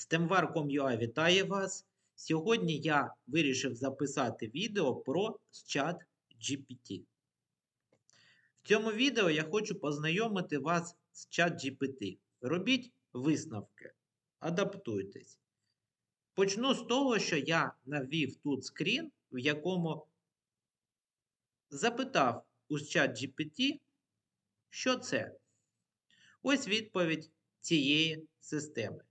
STEMWAR.com.ua вітає вас. Сьогодні я вирішив записати відео про чат GPT. В цьому відео я хочу познайомити вас з чат GPT. Робіть висновки, адаптуйтесь. Почну з того, що я навів тут скрін, в якому запитав у чат GPT, що це. Ось відповідь цієї системи.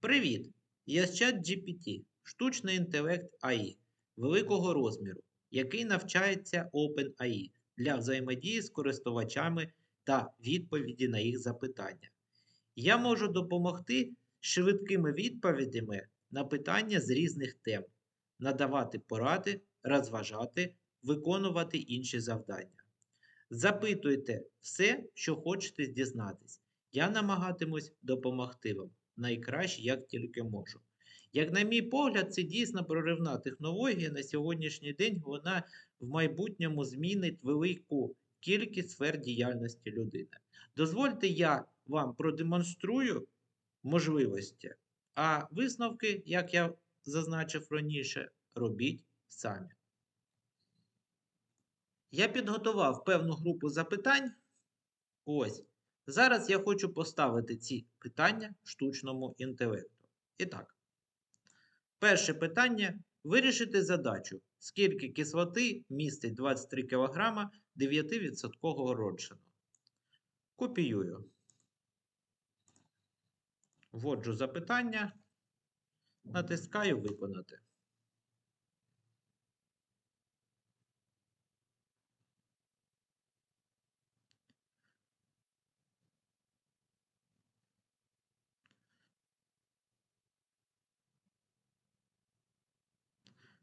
Привіт! Я з чат GPT, штучний інтелект AI великого розміру, який навчається OpenAI для взаємодії з користувачами та відповіді на їх запитання. Я можу допомогти швидкими відповідями на питання з різних тем, надавати поради, розважати, виконувати інші завдання. Запитуйте все, що хочете дізнатись. Я намагатимусь допомогти вам найкраще, як тільки можу. Як на мій погляд, це дійсно проривна технологія. На сьогоднішній день вона в майбутньому змінить велику кількість сфер діяльності людини. Дозвольте, я вам продемонструю можливості, а висновки, як я зазначив раніше, робіть самі. Я підготував певну групу запитань. Ось. Зараз я хочу поставити ці питання штучному інтелекту. І так, перше питання вирішити задачу, скільки кислоти містить 23 кг 9% родшину. Копіюю. Вводжу запитання, натискаю Виконати.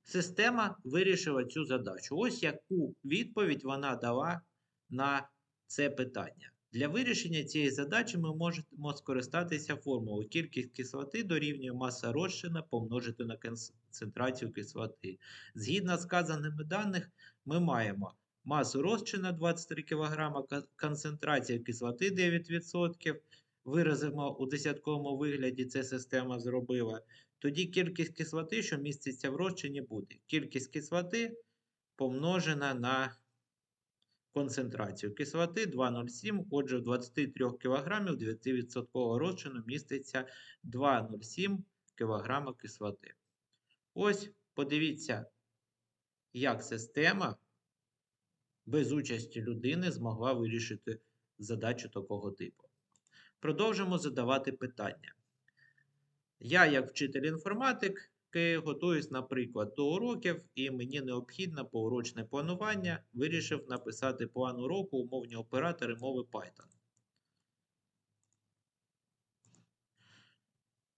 Система вирішила цю задачу. Ось яку відповідь вона дала на це питання. Для вирішення цієї задачі ми можемо скористатися формулою кількість кислоти дорівнює маса розчина помножити на концентрацію кислоти. Згідно з сказаними даних, ми маємо масу розчина 23 кг, концентрація кислоти 9%. Виразимо у десятковому вигляді, це система зробила. Тоді кількість кислоти, що міститься в розчині, буде. Кількість кислоти помножена на концентрацію кислоти 2,07. Отже, в 23 кг 9% розчину міститься 2,07 кг кислоти. Ось, подивіться, як система без участі людини змогла вирішити задачу такого типу. Продовжимо задавати питання. Я, як вчитель інформатики, готуюсь, наприклад, до уроків, і мені необхідно поурочне планування. Вирішив написати план уроку умовні оператори мови Python.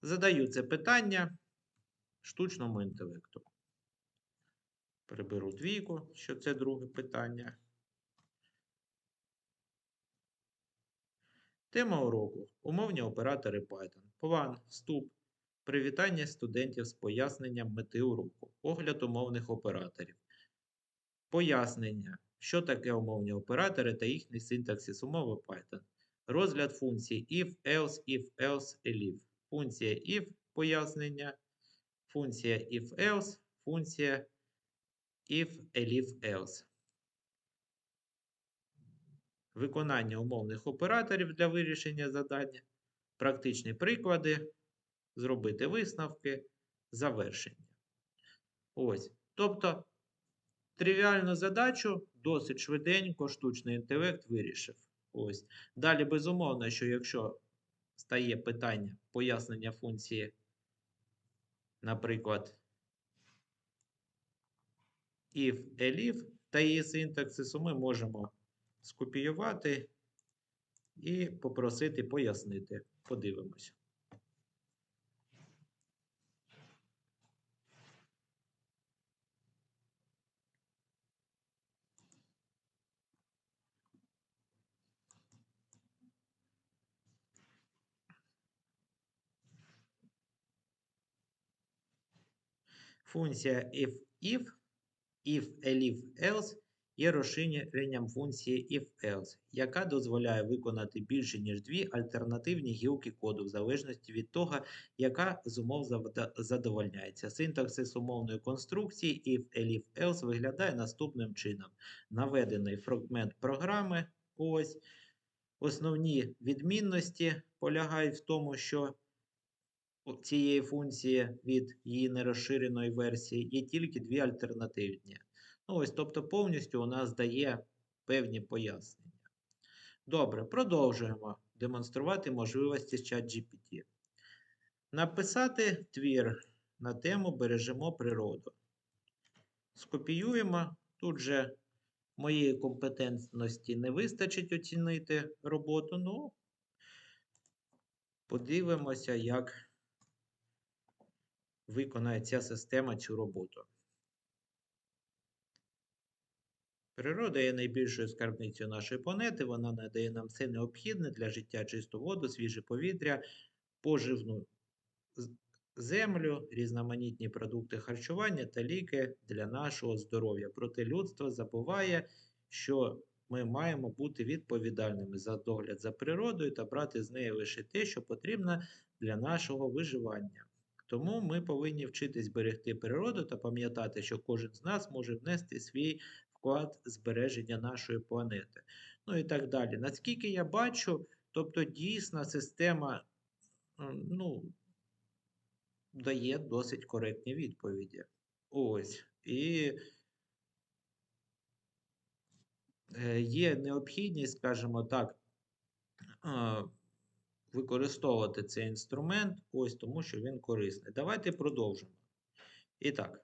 Задаю це питання штучному інтелекту. Приберу двійку, що це друге питання. Тема уроку умовні оператори Python. План, вступ, привітання студентів з поясненням мети уроку, огляд умовних операторів. Пояснення, що таке умовні оператори та їхній синтаксис умови Python. Розгляд функцій if, else, if, else, elif. Функція if пояснення, функція if else, функція if, elif, else. Виконання умовних операторів для вирішення задання, практичні приклади, зробити висновки, завершення. Ось. Тобто, тривіальну задачу досить швиденько штучний інтелект вирішив. Ось. Далі, безумовно, що якщо стає питання пояснення функції, наприклад, if, elif та її синтаксису, ми можемо скопіювати і попросити пояснити. Подивимося. Функція if, if, if, elif, else є розширенням функції if-else, яка дозволяє виконати більше, ніж дві альтернативні гілки коду, в залежності від того, яка з умов задовольняється. Синтаксис умовної конструкції if, elif, else виглядає наступним чином. Наведений фрагмент програми, ось. Основні відмінності полягають в тому, що цієї функції від її нерозширеної версії є тільки дві альтернативні. Ну, ось, тобто повністю у нас дає певні пояснення. Добре, продовжуємо демонструвати можливості ChatGPT. Написати твір на тему Бережемо природу. Скопіюємо. Тут же моєї компетентності не вистачить оцінити роботу. Ну, подивимося, як виконає ця система цю роботу. Природа є найбільшою скарбницею нашої планети. Вона надає нам все необхідне для життя чисту воду, свіже повітря, поживну землю, різноманітні продукти харчування та ліки для нашого здоров'я. Проте людство забуває, що ми маємо бути відповідальними за догляд за природою та брати з неї лише те, що потрібно для нашого виживання. Тому ми повинні вчитись берегти природу та пам'ятати, що кожен з нас може внести свій вклад збереження нашої планети. Ну і так далі. Наскільки я бачу, тобто дійсна система ну, дає досить коректні відповіді. Ось. І е, є необхідність, скажімо так, використовувати цей інструмент, ось тому що він корисний. Давайте продовжимо. І так.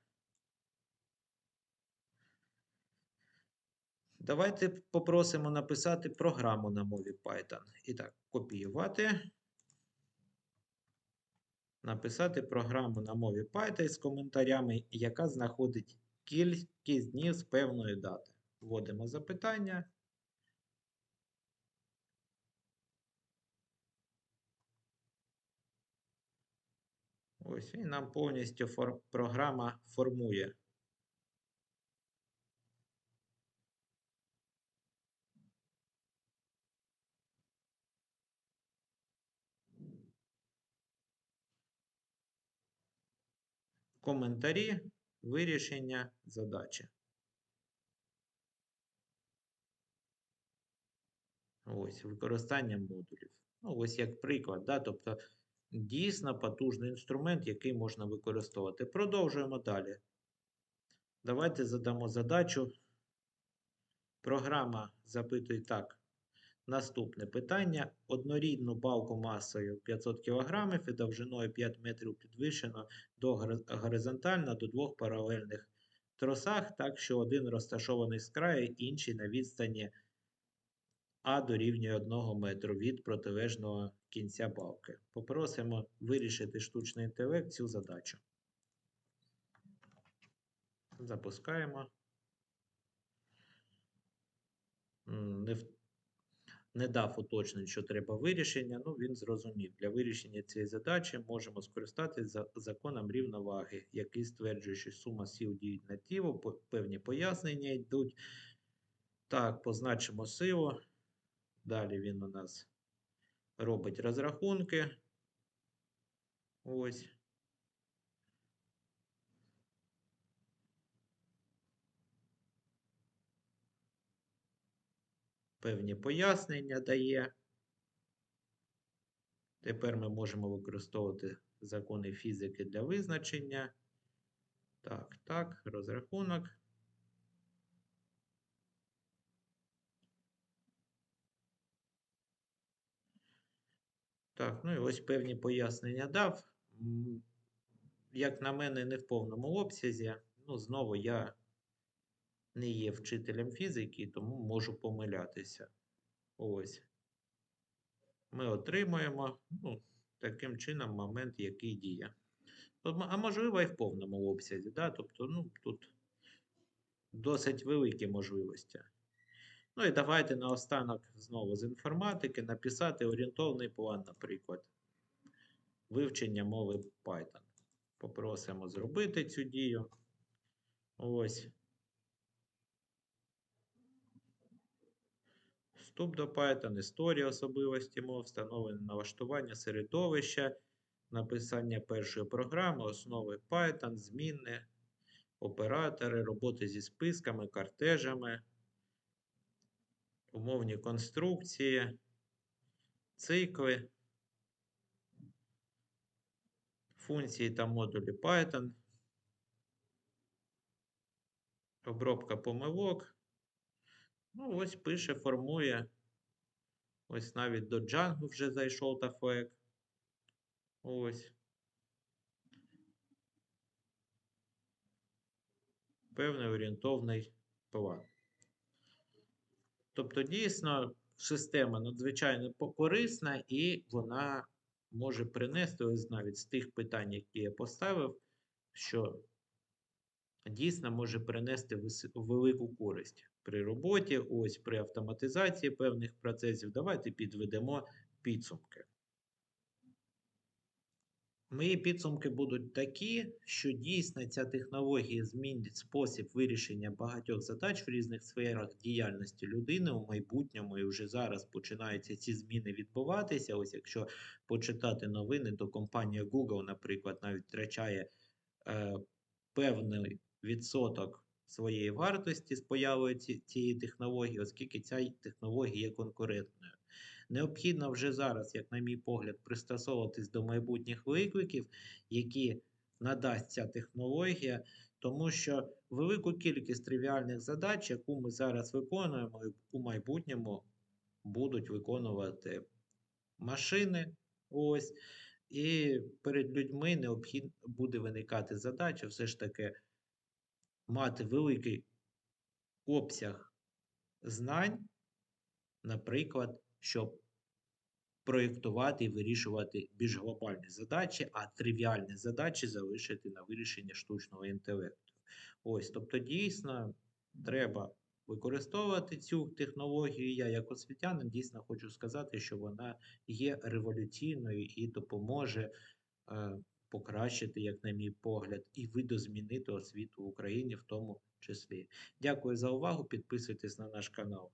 Давайте попросимо написати програму на мові Python. І так, копіювати. Написати програму на мові Python з коментарями, яка знаходить кількість днів з певної дати. Вводимо запитання. Ось і нам повністю фор- програма формує. Коментарі вирішення задачі. Ось використання модулів. Ну, ось як приклад, да? тобто дійсно потужний інструмент, який можна використовувати. Продовжуємо далі. Давайте задамо задачу. Програма запитує так. Наступне питання. Однорідну балку масою 500 кг і довжиною 5 метрів підвищено до горизонтально до двох паралельних тросах, так що один розташований з краю, інший на відстані А дорівнює 1 метру від протилежного кінця балки. Попросимо вирішити штучний інтелект цю задачу. Запускаємо. Не, в- не дав уточнень, що треба вирішення. Ну, він зрозумів. Для вирішення цієї задачі можемо скористатися за законом рівноваги, який стверджує, що сума сил діють на тіло, певні пояснення йдуть. Так, позначимо силу. Далі він у нас робить розрахунки. Ось. Певні пояснення дає. Тепер ми можемо використовувати закони фізики для визначення. Так, так, розрахунок. Так, ну і ось певні пояснення дав. Як на мене, не в повному обсязі. Ну, знову я не є вчителем фізики, тому можу помилятися. Ось. Ми отримуємо ну, таким чином момент, який діє. А можливо, і в повному обсязі. Да? Тобто, ну, тут досить великі можливості. Ну і давайте наостанок знову з інформатики написати орієнтовний план, наприклад, вивчення мови Python. Попросимо зробити цю дію. Ось. Вступ до Python, історія особливості мов, встановлення налаштування середовища, написання першої програми, основи Python, змінни, оператори, роботи зі списками, картежами, умовні конструкції, цикли, функції та модулі Python, обробка помилок. Ну, ось пише, формує. Ось навіть до Django вже зайшов та флек. Ось. Певний орієнтовний план. Тобто, дійсно, система надзвичайно корисна і вона може принести ось навіть з тих питань, які я поставив, що дійсно може принести велику користь при роботі, ось при автоматизації певних процесів. Давайте підведемо підсумки. Мої підсумки будуть такі, що дійсно ця технологія змінить спосіб вирішення багатьох задач в різних сферах діяльності людини у майбутньому, і вже зараз починаються ці зміни відбуватися. Ось якщо почитати новини, то компанія Google, наприклад, навіть втрачає е, певний відсоток своєї вартості з появою ці- цієї технології, оскільки ця технологія є конкурентною. Необхідно вже зараз, як на мій погляд, пристосовуватись до майбутніх викликів, які надасть ця технологія, тому що велику кількість тривіальних задач, яку ми зараз виконуємо, у майбутньому будуть виконувати машини. Ось. І перед людьми необхідно буде виникати задача все ж таки мати великий обсяг знань, наприклад, щоб проєктувати і вирішувати більш глобальні задачі, а тривіальні задачі залишити на вирішення штучного інтелекту. Ось, тобто, дійсно, треба використовувати цю технологію. Я, як освітянин, дійсно хочу сказати, що вона є революційною і допоможе е, покращити, як на мій погляд, і видозмінити освіту в Україні в тому числі. Дякую за увагу. Підписуйтесь на наш канал.